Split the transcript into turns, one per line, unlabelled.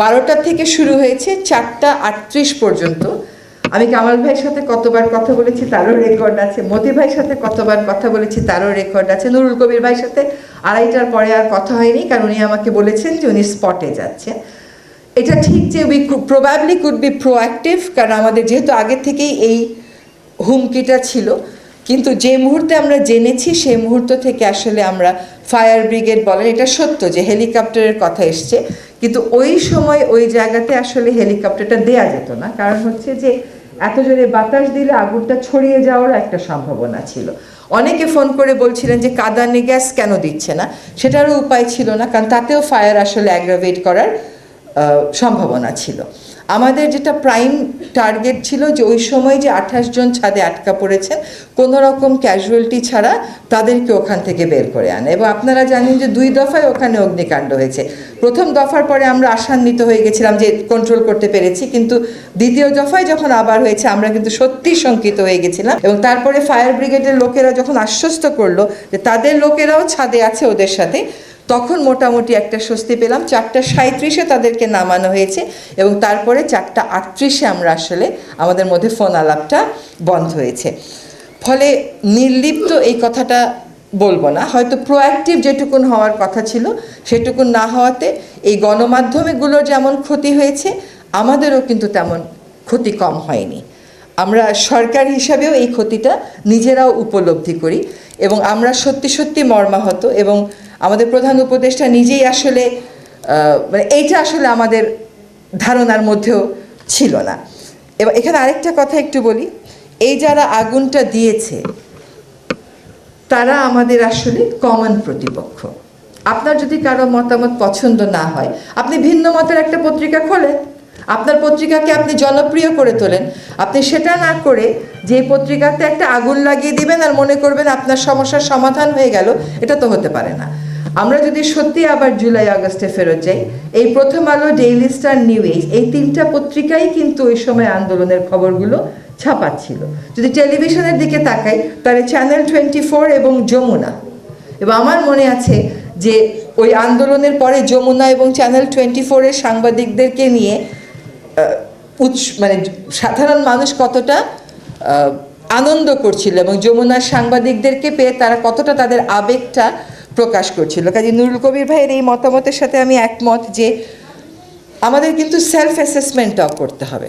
বারোটা থেকে শুরু হয়েছে চারটা আটত্রিশ পর্যন্ত। আমি কামাল ভাইয়ের সাথে কতবার কথা বলেছি তারও রেকর্ড আছে, মতি ভাইয়ের সাথে কতবার কথা বলেছি তারও রেকর্ড আছে, নুরুল কবির ভাইয়ের সাথে আড়াইটার পরে আর কথা হয়নি, কারণ উনি আমাকে বলেছেন যে উনি স্পটে যাচ্ছেন এটা ঠিক যে we probably could be proactive কারণ আমাদের যেহেতু আগে থেকেই এই হুমকিটা ছিল, কিন্তু যে মুহূর্তে আমরা জেনেছি সেই মুহূর্ত থেকে আসলে আমরা ফায়ার ব্রিগেড বলেন, এটা সত্য যে হেলিকপ্টারের কথা এসছে। কিন্তু ওই সময় ওই জায়গাতে আসলে হেলিকপ্টারটা দেয়া যেত না। কারণ হচ্ছে যে এত জোরে বাতাস দিলে আগুনটা ছড়িয়ে যাওয়ার একটা সম্ভাবনা ছিল। অনেকে ফোন করে বলছিলেন যে, কাদানে গ্যাস কেন দিচ্ছে না? সেটারও উপায় ছিল না, কারণ তাতেও ফায়ার আসলে অ্যাগ্রাভেট করার সম্ভাবনা ছিল। আমাদের যেটা প্রাইম টার্গেট ছিল যে ওই সময় যে আঠাশ জন ছাদে আটকা পড়েছেন কোনো রকম ক্যাজুয়ালিটি ছাড়া তাদেরকে ওখান থেকে বের করে আনে। এবং আপনারা জানেন যে দুই দফায় ওখানে অগ্নিকাণ্ড হয়েছে। প্রথম দফার পরে আমরা আশান্বিত হয়ে গেছিলাম যে কন্ট্রোল করতে পেরেছি, কিন্তু দ্বিতীয় দফায় যখন আবার হয়েছে, আমরা কিন্তু সত্যি শঙ্কিত হয়ে গেছিলাম। এবং তারপরে ফায়ার ব্রিগেডের লোকেরা যখন আশ্বস্ত করল যে তাদের লোকেরাও ছাদে আছে ওদের সাথে তখন মোটামুটি একটা স্বস্তি পেলাম। চারটা সাঁত্রিশে তাদেরকে নামানো হয়েছে এবং তারপরে চারটা আটত্রিশে আমরা আসলে আমাদের মধ্যে ফোন আলাপটা বন্ধ হয়েছে। ফলে নির্লিপ্ত এই কথাটা বলব না। হয়তো প্রোঅ্যাক্টিভ যেটুকুন হওয়ার কথা ছিল, সেটুকুন না হওয়াতে এই গণমাধ্যমগুলোর যেমন ক্ষতি হয়েছে, আমাদেরও কিন্তু তেমন ক্ষতি কম হয়নি। আমরা সরকার হিসাবেও এই ক্ষতিটা নিজেরাও উপলব্ধি করি এবং আমরা সত্যি সত্যি মর্মাহত এবং আমাদের প্রধান উপদেষ্টা নিজেই আসলে মানে এইটা আসলে আমাদের ধারণার মধ্যেও ছিল না। এবং এখানে আরেকটা কথা একটু বলি, এই যারা আগুনটা দিয়েছে, তারা আমাদের আসলে কমন প্রতিপক্ষ। আপনার যদি কারও মতামত পছন্দ না হয়, আপনি ভিন্ন মতের একটা পত্রিকা খোলেন। আপনার পত্রিকাকে আপনি জনপ্রিয় করে তোলেন। আপনি সেটা না করে যে পত্রিকাতে একটা আগুন লাগিয়ে দিবেন আর মনে করবেন আপনার সমস্যার সমাধান হয়ে গেল, এটা তো হতে পারে না। আমরা যদি সত্যি আবার জুলাই, আগস্টে ফেরত যাই, এই প্রথম আলো ডেইলি স্টার নিউ এজ এই তিনটা পত্রিকাই কিন্তু ওই সময় আন্দোলনের খবরগুলো ছাপাচ্ছিল। যদি টেলিভিশনের দিকে তাকাই, তাহলে চ্যানেল টোয়েন্টি ফোর এবং যমুনা। এবং আমার মনে আছে যে ওই আন্দোলনের পরে যমুনা এবং চ্যানেল টোয়েন্টি ফোরের সাংবাদিকদেরকে নিয়ে উৎস মানে সাধারণ মানুষ কতটা আনন্দ করছিল এবং যমুনার সাংবাদিকদেরকে পেয়ে তারা কতটা তাদের আবেগটা প্রকাশ করছিল। কাজে নুরুল কবির ভাইয়ের এই মতামতের সাথে আমি একমত যে আমাদের কিন্তু সেলফ অ্যাসেসমেন্টটাও করতে হবে।